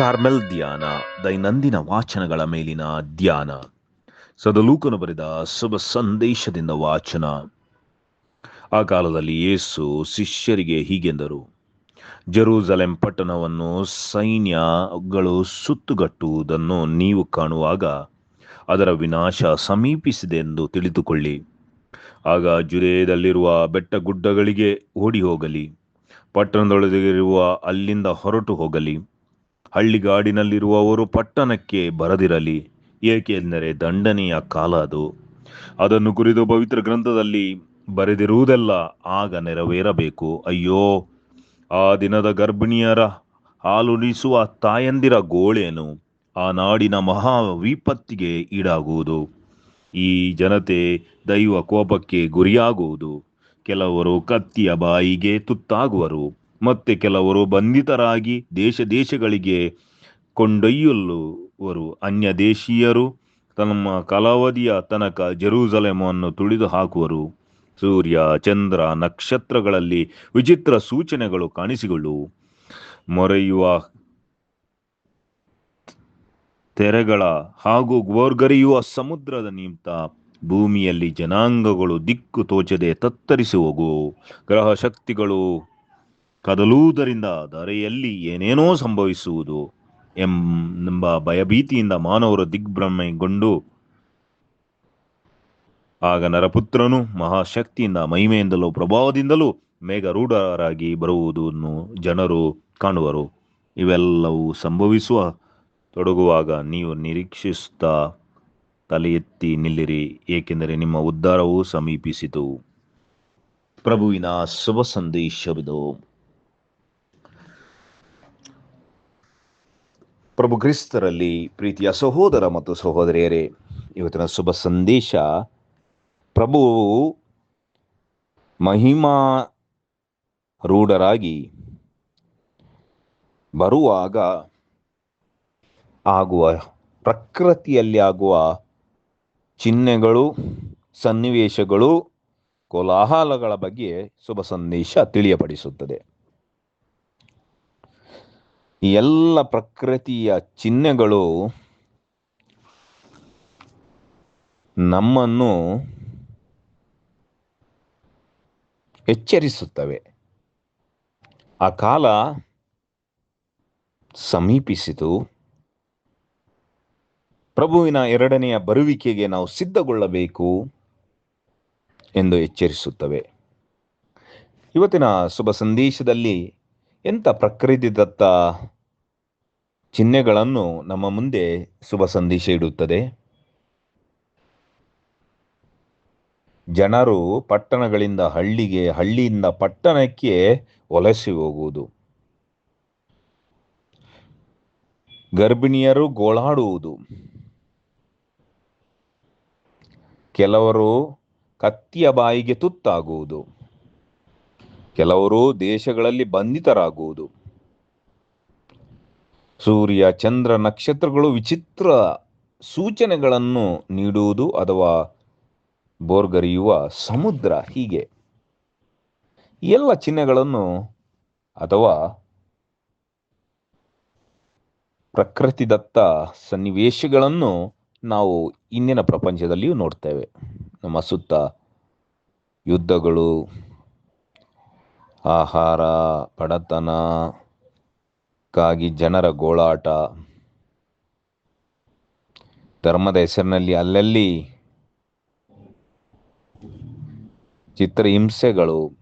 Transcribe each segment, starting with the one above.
Carmel ಧ್ಯಾನ ದೈನಂದಿನ ವಾಚನಗಳ ಮೇಲಿನ ಧ್ಯಾನ. ಸದಲೂಕನು ಬರೆದ ಶುಭ ಸಂದೇಶದಿಂದ ವಾಚನ. ಆ ಕಾಲದಲ್ಲಿ ಯೇಸು ಶಿಷ್ಯರಿಗೆ ಹೀಗೆಂದರು, ಜೆರೂಸಲೆಂ ಪಟ್ಟಣವನ್ನು ಸೈನ್ಯಗಳು ಸುತ್ತುಗಟ್ಟುವುದನ್ನು ನೀವು ಕಾಣುವಾಗ ಅದರ ವಿನಾಶ ಸಮೀಪಿಸಿದೆ ಎಂದು ತಿಳಿದುಕೊಳ್ಳಿ. ಆಗ ಜುರೇದಲ್ಲಿರುವ ಬೆಟ್ಟ ಗುಡ್ಡಗಳಿಗೆ ಓಡಿ ಹೋಗಲಿ ಪಟ್ಟಣದೊಳಗಿರುವ ಅಲ್ಲಿಂದ ಹೊರಟು ಹೋಗಲಿ. ಹಳ್ಳಿಗಾಡಿನಲ್ಲಿರುವವರು ಪಟ್ಟಣಕ್ಕೆ ಬರದಿರಲಿ, ಏಕೆಂದರೆ ದಂಡನೆಯ ಕಾಲ ಅದು. ಅದನ್ನು ಕುರಿತು ಪವಿತ್ರ ಗ್ರಂಥದಲ್ಲಿ ಬರೆದಿರುವುದೆಲ್ಲ ಆಗ ನೆರವೇರಬೇಕು. ಅಯ್ಯೋ, ಆ ದಿನದ ಗರ್ಭಿಣಿಯರ ಹಾಲುಣಿಸುವ ತಾಯಂದಿರ ಗೋಳೇನು? ಆ ನಾಡಿನ ಮಹಾ ವಿಪತ್ತಿಗೆ ಈಡಾಗುವುದು. ಈ ಜನತೆ ದೈವ ಕೋಪಕ್ಕೆ ಗುರಿಯಾಗುವುದು. ಕೆಲವರು ಕತ್ತಿಯ ಬಾಯಿಗೆ ತುತ್ತಾಗುವರು. ಮತ್ತೆ ಕೆಲವರು ಬಂಧಿತರಾಗಿ ದೇಶ ದೇಶಗಳಿಗೆ ಕೊಂಡೊಯ್ಯಲುವರು ಅನ್ಯ ದೇಶೀಯರು, ತಮ್ಮ ಕಾಲಾವಧಿಯ ತನಕ ಜೆರೂಸಲೆಮನ್ನು ತುಳಿದು ಹಾಕುವರು. ಸೂರ್ಯ, ಚಂದ್ರ, ನಕ್ಷತ್ರಗಳಲ್ಲಿ ವಿಚಿತ್ರ ಸೂಚನೆಗಳು ಕಾಣಿಸಿಕೊಳ್ಳುವು. ಮೊರೆಯುವ ತೆರೆಗಳ ಹಾಗೂ ಗೋರ್ಗರಿಯುವ ಸಮುದ್ರದ ನಿಮಿತ್ತ ಭೂಮಿಯಲ್ಲಿ ಜನಾಂಗಗಳು ದಿಕ್ಕು ತೋಚದೆ ತತ್ತರಿಸಿ ಹೋಗುವು. ಗ್ರಹ ಶಕ್ತಿಗಳು ಕದಲುವುದರಿಂದ ಧರೆಯಲ್ಲಿ ಏನೇನೋ ಸಂಭವಿಸುವುದು ಎಂಬ ಭಯಭೀತಿಯಿಂದ ಮಾನವರು ದಿಗ್ಭ್ರಮೆಗೊಂಡು ಆಗ ನರಪುತ್ರನು ಮಹಾಶಕ್ತಿಯಿಂದ ಮಹಿಮೆಯಿಂದಲೂ ಪ್ರಭಾವದಿಂದಲೂ ಮೇಘರೂಢರಾಗಿ ಬರುವುದನ್ನು ಜನರು ಕಾಣುವರು. ಇವೆಲ್ಲವೂ ಸಂಭವಿಸುವ ತೊಡಗುವಾಗ ನೀವು ನಿರೀಕ್ಷಿಸುತ್ತಾ ತಲೆ ಎತ್ತಿ ನಿಲ್ಲಿರಿ, ಏಕೆಂದರೆ ನಿಮ್ಮ ಉದ್ಧಾರವು ಸಮೀಪಿಸಿತು. ಪ್ರಭುವಿನ ಶುಭ ಸಂದೇಶವಿದು. ಪ್ರಭು ಕ್ರಿಸ್ತರಲ್ಲಿ ಪ್ರೀತಿಯ ಸಹೋದರ ಮತ್ತು ಸಹೋದರಿಯರೇ, ಇವತ್ತಿನ ಶುಭ ಸಂದೇಶ, ಪ್ರಭು ಮಹಿಮಾ ರೂಢರಾಗಿ ಬರುವಾಗ ಆಗುವ, ಪ್ರಕೃತಿಯಲ್ಲಿ ಆಗುವ ಚಿಹ್ನೆಗಳು, ಸನ್ನಿವೇಶಗಳು, ಕೋಲಾಹಲಗಳ ಬಗ್ಗೆ ಶುಭ ಸಂದೇಶ ತಿಳಿಯಪಡಿಸುತ್ತದೆ. ಈ ಎಲ್ಲ ಪ್ರಕೃತಿಯ ಚಿಹ್ನೆಗಳು ನಮ್ಮನ್ನು ಎಚ್ಚರಿಸುತ್ತವೆ. ಆ ಕಾಲ ಸಮೀಪಿಸಿತು. ಪ್ರಭುವಿನ ಎರಡನೆಯ ಬರುವಿಕೆಗೆ ನಾವು ಸಿದ್ಧಗೊಳ್ಳಬೇಕು ಎಂದು ಎಚ್ಚರಿಸುತ್ತವೆ. ಇವತ್ತಿನ ಶುಭ ಸಂದೇಶದಲ್ಲಿ ಎಂಥ ಪ್ರಕೃತಿದತ್ತ ಚಿಹ್ನೆಗಳನ್ನು ನಮ್ಮ ಮುಂದೆ ಶುಭ ಸಂದೇಶ ಇಡುತ್ತದೆ? ಜನರು ಪಟ್ಟಣಗಳಿಂದ ಹಳ್ಳಿಗೆ, ಹಳ್ಳಿಯಿಂದ ಪಟ್ಟಣಕ್ಕೆ ವಲಸೆ ಹೋಗುವುದು. ಗರ್ಭಿಣಿಯರು ಗೋಳಾಡುವುದು. ಕೆಲವರು ಕತ್ತಿಯ ಬಾಯಿಗೆ ತುತ್ತಾಗುವುದು. ಕೆಲವರು ದೇಶಗಳಲ್ಲಿ ಬಂಧಿತರಾಗುವುದು. ಸೂರ್ಯ, ಚಂದ್ರ, ನಕ್ಷತ್ರಗಳು ವಿಚಿತ್ರ ಸೂಚನೆಗಳನ್ನು ನೀಡುವುದು ಅಥವಾ ಬೋರ್ಗರಿಯುವ ಸಮುದ್ರ ಹೀಗೆ. ಎಲ್ಲ ಚಿಹ್ನೆಗಳನ್ನು ಅಥವಾ ಪ್ರಕೃತಿದತ್ತ ಸನ್ನಿವೇಶಗಳನ್ನು ನಾವು ಇಂದಿನ ಪ್ರಪಂಚದಲ್ಲಿಯೂ ನೋಡ್ತೇವೆ. ನಮ್ಮ ಸುತ್ತ ಯುದ್ಧಗಳು ಆಹಾರ ಬಡತನಕ್ಕಾಗಿ ಜನರ ಗೋಳಾಟ. ಧರ್ಮದ ಹೆಸರಿನಲ್ಲಿ ಅಲ್ಲಲ್ಲಿ ಚಿತ್ರಹಿಂಸೆಗಳು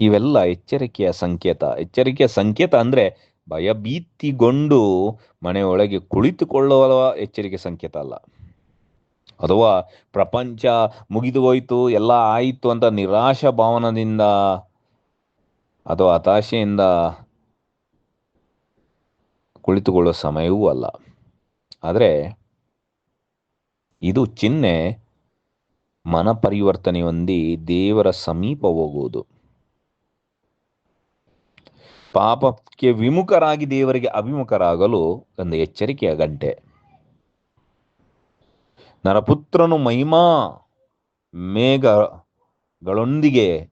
ಇವೆಲ್ಲ ಎಚ್ಚರಿಕೆಯ ಸಂಕೇತ. ಎಚ್ಚರಿಕೆಯ ಸಂಕೇತ ಅಂದ್ರೆ ಭಯಭೀತಿಗೊಂಡು ಮನೆಯೊಳಗೆ ಕುಳಿತುಕೊಳ್ಳುವ ಎಚ್ಚರಿಕೆ ಸಂಕೇತ ಅಲ್ಲ. ಅಥವಾ ಪ್ರಪಂಚ ಮುಗಿದು ಹೋಯ್ತು, ಎಲ್ಲ ಆಯಿತು ಅಂತ ನಿರಾಶ ಭಾವನದಿಂದ ಅಥವಾ ಹತಾಶೆಯಿಂದ ಕುಳಿತುಕೊಳ್ಳೋ ಸಮಯವೂ ಅಲ್ಲ. ಆದರೆ ಇದು ಚಿಹ್ನೆ ಮನ ಪರಿವರ್ತನೆ ಹೊಂದಿ ದೇವರ ಸಮೀಪ ಹೋಗುವುದು. ಪಾಪಕ್ಕೆ ವಿಮುಖರಾಗಿ ದೇವರಿಗೆ ಅಭಿಮುಖರಾಗಲು ಒಂದು ಎಚ್ಚರಿಕೆಯ ಗಂಟೆ. ನರಪುತ್ರನು ಮಹಿಮಾ ಮೇಘಗಳೊಂದಿಗೆ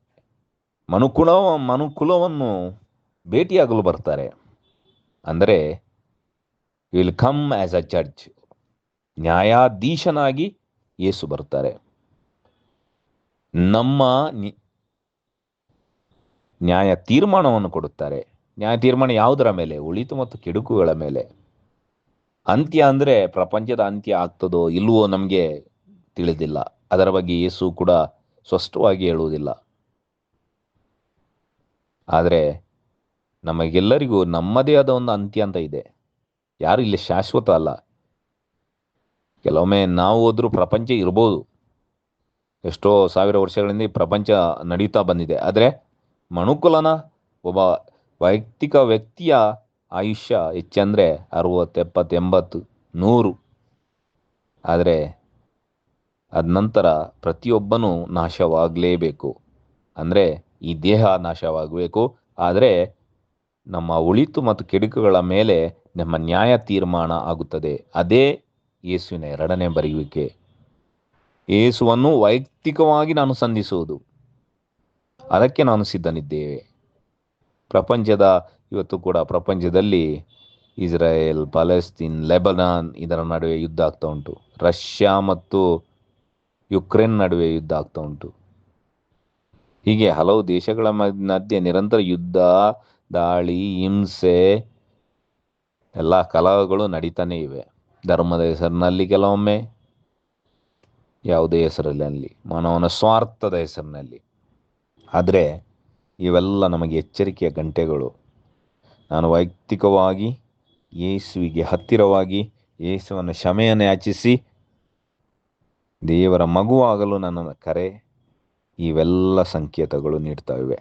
ಮನುಕುಲ, ಮನುಕುಲವನ್ನು ಭೇಟಿಯಾಗಲು ಬರ್ತಾರೆ. ಅಂದರೆ will come as a judge ನ್ಯಾಯಾಧೀಶನಾಗಿ Yesu ಬರ್ತಾರೆ. ನಮ್ಮ ನ್ಯಾಯ ತೀರ್ಮಾನವನ್ನು ಕೊಡುತ್ತಾರೆ. ನ್ಯಾಯ ತೀರ್ಮಾನ ಯಾವುದರ ಮೇಲೆ? ಉಳಿತು ಮತ್ತು ಕೆಡುಕುಗಳ ಮೇಲೆ. ಅಂತ್ಯ ಅಂದ್ರೆ ಪ್ರಪಂಚದ ಅಂತ್ಯ ಆಗ್ತದೋ ಇಲ್ವೋ ನಮಗೆ ತಿಳಿದಿಲ್ಲ. ಅದರ ಬಗ್ಗೆ ಯೇಸು ಕೂಡ ಸ್ಪಷ್ಟವಾಗಿ ಹೇಳುವುದಿಲ್ಲ. ಆದರೆ ನಮಗೆಲ್ಲರಿಗೂ ನಮ್ಮದೇ ಆದ ಒಂದು ಅಂತ್ಯ ಅಂತ ಇದೆ. ಯಾರು ಇಲ್ಲಿ ಶಾಶ್ವತ ಅಲ್ಲ. ಕೆಲವೊಮ್ಮೆ ನಾವು ಹೋದ್ರೂ ಪ್ರಪಂಚ ಇರ್ಬೋದು. ಎಷ್ಟೋ ಸಾವಿರ ವರ್ಷಗಳಿಂದ ಈ ಪ್ರಪಂಚ ನಡೀತಾ ಬಂದಿದೆ. ಆದರೆ ಮನುಕುಲನ ಒಬ್ಬ ವೈಯಕ್ತಿಕ ವ್ಯಕ್ತಿಯ ಆಯುಷ್ಯ ಹೆಚ್ಚಂದರೆ ಅರುವತ್ತು, ಎಪ್ಪತ್ತು, ಎಂಬತ್ತು, ನೂರು. ಆದರೆ ಅದ ನಂತರ ಪ್ರತಿಯೊಬ್ಬನೂ ನಾಶವಾಗಲೇಬೇಕು. ಅಂದರೆ ಈ ದೇಹ ನಾಶವಾಗಬೇಕು. ಆದರೆ ನಮ್ಮ ಉಳಿತು ಮತ್ತು ಕೆಡುಕುಗಳ ಮೇಲೆ ನಮ್ಮ ನ್ಯಾಯ ತೀರ್ಮಾನ ಆಗುತ್ತದೆ. ಅದೇ ಯೇಸುವಿನ ಎರಡನೇ ಬರೆಯುವಿಕೆ. ಯೇಸುವನ್ನು ವೈಯಕ್ತಿಕವಾಗಿ ನಾನು ಸಂಧಿಸುವುದು. ಅದಕ್ಕೆ ನಾನು ಸಿದ್ಧನಿದ್ದೇವೆ. ಪ್ರಪಂಚದ ಇವತ್ತು ಕೂಡ ಪ್ರಪಂಚದಲ್ಲಿ ಇಸ್ರಾಯೇಲ್ ಪ್ಯಾಲೆಸ್ತೀನ್ ಲೆಬನಾನ್ ಇದರ ನಡುವೆ ಯುದ್ಧ ಆಗ್ತಾ ಉಂಟು. ರಷ್ಯಾ ಮತ್ತು ಯುಕ್ರೇನ್ ನಡುವೆ ಯುದ್ಧ ಆಗ್ತಾ ಉಂಟು. ಹೀಗೆ ಹಲವು ದೇಶಗಳ ಮಧ್ಯೆ ನಿರಂತರ ಯುದ್ಧ, ದಾಳಿ, ಹಿಂಸೆ, ಎಲ್ಲ ಕಲಹಗಳು ನಡೀತಾನೆ ಇವೆ. ಧರ್ಮದ ಹೆಸರಿನಲ್ಲಿ ಕೆಲವೊಮ್ಮೆ, ಯಾವುದೇ ಹೆಸರಲ್ಲಿ ಮಾನವನ ಸ್ವಾರ್ಥದ ಹೆಸರಿನಲ್ಲಿ. ಆದರೆ ಇವೆಲ್ಲ ನಮಗೆ ಎಚ್ಚರಿಕೆಯ ಗಂಟೆಗಳು. ನಾನು ವೈಯಕ್ತಿಕವಾಗಿ ಯೇಸುವಿಗೆ ಹತ್ತಿರವಾಗಿ ಯೇಸುವನ್ನು ಕ್ಷಮೆಯನ್ನು ಯಾಚಿಸಿ ದೇವರ ಮಗುವಾಗಲು ನನ್ನ ಕರೆ ಇವೆಲ್ಲ ಸಂಕೇತಗಳು ನೀಡ್ತಾ ಇವೆ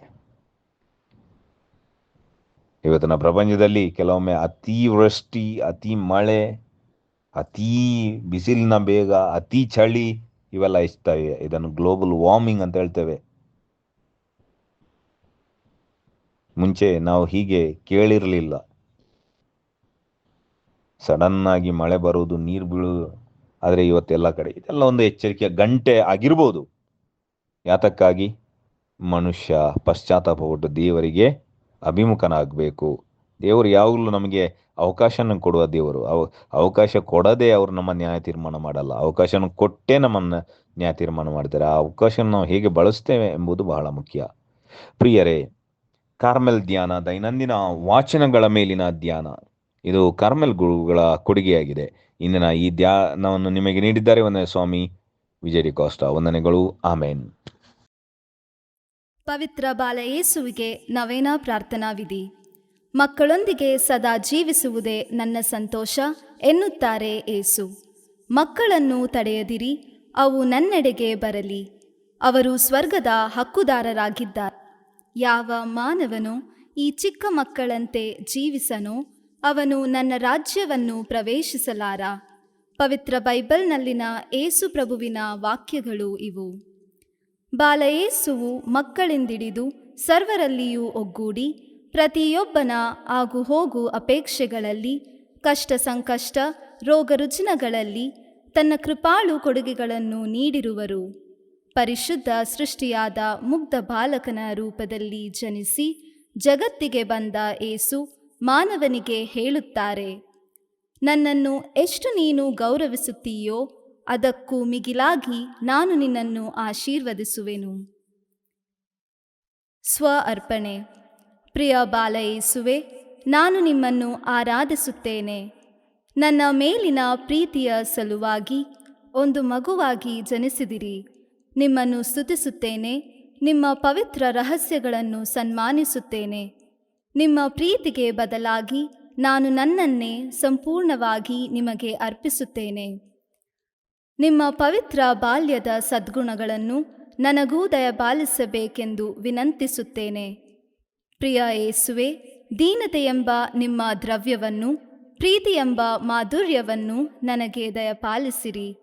ಇವತ್ತಿನ ಪ್ರಪಂಚದಲ್ಲಿ ಕೆಲವೊಮ್ಮೆ ಅತಿವೃಷ್ಟಿ ಅತಿ ಮಳೆ, ಅತೀ ಬಿಸಿಲಿನ ಬೇಗ, ಅತಿ ಚಳಿ ಇವೆಲ್ಲ ಇಷ್ಟ ಇವೆ ಇದನ್ನು ಗ್ಲೋಬಲ್ ವಾರ್ಮಿಂಗ್ ಅಂತ ಹೇಳ್ತೇವೆ. ಮುಂಚೆ ನಾವು ಹೀಗೆ ಕೇಳಿರಲಿಲ್ಲ. ಸಡನ್ ಆಗಿ ಮಳೆ ಬರೋದು ನೀರು ಬೀಳೋದು ಆದರೆ ಇವತ್ತೆಲ್ಲ ಕಡೆ ಇದೆಲ್ಲ ಒಂದು ಎಚ್ಚರಿಕೆ, ಗಂಟೆ ಆಗಿರ್ಬೋದು. ಯಾತಕ್ಕಾಗಿ? ಮನುಷ್ಯ ಪಶ್ಚಾತ್ತಾಪಪಟ್ಟು ದೇವರಿಗೆ ಅಭಿಮುಖನಾಗಬೇಕು. ದೇವರು ಯಾವಾಗಲೂ ನಮಗೆ ಅವಕಾಶನ ಕೊಡುವ ದೇವರು. ಅವ, ಅವಕಾಶ ಕೊಡದೆ ಅವರು ನಮ್ಮ ನ್ಯಾಯ ತೀರ್ಮಾನ ಮಾಡಲ್ಲ. ಅವಕಾಶನ ಕೊಟ್ಟೇ ನಮ್ಮನ್ನು ನ್ಯಾಯ ತೀರ್ಮಾನ ಮಾಡ್ತಾರೆ. ಆ ಅವಕಾಶನ ನಾವು ಹೇಗೆ ಬಳಸ್ತೇವೆ ಎಂಬುದು ಬಹಳ ಮುಖ್ಯ. ಪ್ರಿಯರೇ ಕಾರ್ಮೆಲ್ ಧ್ಯಾನ, ದೈನಂದಿನ ವಾಚನಗಳ ಮೇಲಿನ ಧ್ಯಾನ. ಇದು ಕಾರ್ಮೆಲ್ ಗುರುಗಳ ಕೊಡುಗೆಯಾಗಿದೆ. ಇಂದಿನ ಈ ಧ್ಯಾನವನ್ನು ನಿಮಗೆ ನೀಡಿದ್ದಾರೆ ವಂದನೆ ಸ್ವಾಮಿ ವಿಜಯ ಕೋಸ್ಟಾ. ವಂದನೆಗಳು. ಆಮೇನ್. ಪವಿತ್ರ ಬಾಲಯೇಸುವಿಗೆ ನವೇನ ಪ್ರಾರ್ಥನಾ ವಿಧಿ. ಮಕ್ಕಳೊಂದಿಗೆ ಸದಾ ಜೀವಿಸುವುದೇ ನನ್ನ ಸಂತೋಷ ಎನ್ನುತ್ತಾರೆ ಏಸು ಮಕ್ಕಳನ್ನು ತಡೆಯದಿರಿ, ಅವು ನನ್ನೆಡೆಗೆ ಬರಲಿ. ಅವರು ಸ್ವರ್ಗದ ಹಕ್ಕುದಾರರಾಗಿದ್ದಾರೆ. ಯಾವ ಮಾನವನು ಈ ಚಿಕ್ಕ ಮಕ್ಕಳಂತೆ ಜೀವಿಸನೋ ಅವನು ನನ್ನ ರಾಜ್ಯವನ್ನು ಪ್ರವೇಶಿಸಲಾರ. ಪವಿತ್ರ ಬೈಬಲ್ನಲ್ಲಿನ ಏಸು ಪ್ರಭುವಿನ ವಾಕ್ಯಗಳು ಇವು. ಬಾಲಯೇಸುವು ಮಕ್ಕಳಿಂದಿಡಿದು ಸರ್ವರಲ್ಲಿಯೂ ಒಗ್ಗೂಡಿ ಪ್ರತಿಯೊಬ್ಬನ ಆಗು ಹೋಗು ಅಪೇಕ್ಷೆಗಳಲ್ಲಿ, ಕಷ್ಟ ಸಂಕಷ್ಟ ರೋಗ ರುಜಿನಗಳಲ್ಲಿ ತನ್ನ ಕೃಪಾಳು ಕೊಡುಗೆಗಳನ್ನು ನೀಡಿರುವರು. ಪರಿಶುದ್ಧ ಸೃಷ್ಟಿಯಾದ ಮುಗ್ಧ ಬಾಲಕನ ರೂಪದಲ್ಲಿ ಜನಿಸಿ ಜಗತ್ತಿಗೆ ಬಂದ ಏಸು ಮಾನವನಿಗೆ ಹೇಳುತ್ತಾರೆ, ನನ್ನನ್ನು ಎಷ್ಟು ನೀನು ಗೌರವಿಸುತ್ತೀಯೋ ಅದಕ್ಕೂ ಮಿಗಿಲಾಗಿ ನಾನು ನಿನ್ನನ್ನು ಆಶೀರ್ವದಿಸುವೆನು. ಸ್ವ ಅರ್ಪಣೆ ಪ್ರಿಯ ಬಾಲ ಯೇಸುವೆ ನಾನು ನಿಮ್ಮನ್ನು ಆರಾಧಿಸುತ್ತೇನೆ. ನನ್ನ ಮೇಲಿನ ಪ್ರೀತಿಯ ಸಲುವಾಗಿ ಒಂದು ಮಗುವಾಗಿ ಜನಿಸಿದಿರಿ. ನಿಮ್ಮನ್ನು ಸ್ತುತಿಸುತ್ತೇನೆ, ನಿಮ್ಮ ಪವಿತ್ರ ರಹಸ್ಯಗಳನ್ನು ಸನ್ಮಾನಿಸುತ್ತೇನೆ. ನಿಮ್ಮ ಪ್ರೀತಿಗೆ ಬದಲಾಗಿ ನಾನು ನನ್ನನ್ನೇ ಸಂಪೂರ್ಣವಾಗಿ ನಿಮಗೆ ಅರ್ಪಿಸುತ್ತೇನೆ. ನಿಮ್ಮ ಪವಿತ್ರ ಬಾಲ್ಯದ ಸದ್ಗುಣಗಳನ್ನು ನನಗೂ ದಯಪಾಲಿಸಬೇಕೆಂದು ವಿನಂತಿಸುತ್ತೇನೆ. ಪ್ರಿಯ ಏಸುವೆ ದೀನತೆ ಎಂಬ ನಿಮ್ಮ ದ್ರವ್ಯವನ್ನು, ಪ್ರೀತಿಯೆಂಬ ಮಾಧುರ್ಯವನ್ನು ನನಗೆ ದಯಪಾಲಿಸಿರಿ.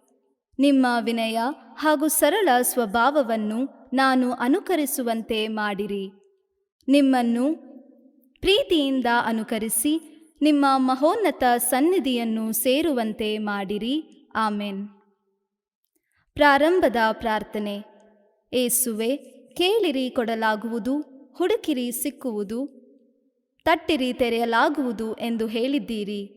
ನಿಮ್ಮ ವಿನಯ ಹಾಗೂ ಸರಳ ಸ್ವಭಾವವನ್ನು ನಾನು ಅನುಕರಿಸುವಂತೆ ಮಾಡಿರಿ. ನಿಮ್ಮನ್ನು ಪ್ರೀತಿಯಿಂದ ಅನುಕರಿಸಿ ನಿಮ್ಮ ಮಹೋನ್ನತ ಸನ್ನಿಧಿಯನ್ನು ಸೇರುವಂತೆ ಮಾಡಿರಿ. ಆಮೆನ್. ಪ್ರಾರಂಭದ ಪ್ರಾರ್ಥನೆ. ಏಸುವೆ, ಕೇಳಿರಿ ಕೊಡಲಾಗುವುದು, ಹುಡುಕಿರಿ ಸಿಕ್ಕುವುದು, ತಟ್ಟಿರಿ ತೆರೆಯಲಾಗುವುದು ಎಂದು ಹೇಳಿದ್ದೀರಿ.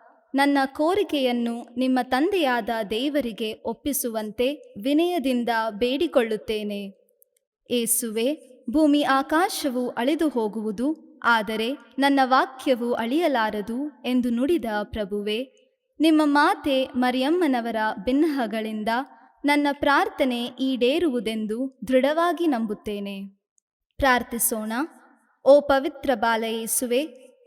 ನನ್ನ ಕೋರಿಕೆಯನ್ನು ನಿಮ್ಮ ತಂದೆಯಾದ ದೇವರಿಗೆ ಒಪ್ಪಿಸುವಂತೆ ವಿನಯದಿಂದ ಬೇಡಿಕೊಳ್ಳುತ್ತೇನೆ. ಏಸುವೆ, ಭೂಮಿ ಆಕಾಶವು ಅಳಿದು ಹೋಗುವುದು, ಆದರೆ ನನ್ನ ವಾಕ್ಯವು ಅಳಿಯಲಾರದು ಎಂದು ನುಡಿದ ಪ್ರಭುವೆ, ನಿಮ್ಮ ಮಾತೆ ಮರಿಯಮ್ಮನವರ ಬಿನ್ನಹಗಳಿಂದ ನನ್ನ ಪ್ರಾರ್ಥನೆ ಈಡೇರುವುದೆಂದು ದೃಢವಾಗಿ ನಂಬುತ್ತೇನೆ. ಪ್ರಾರ್ಥಿಸೋಣ. ಓ ಪವಿತ್ರ ಬಾಲಯೇಸುವೆ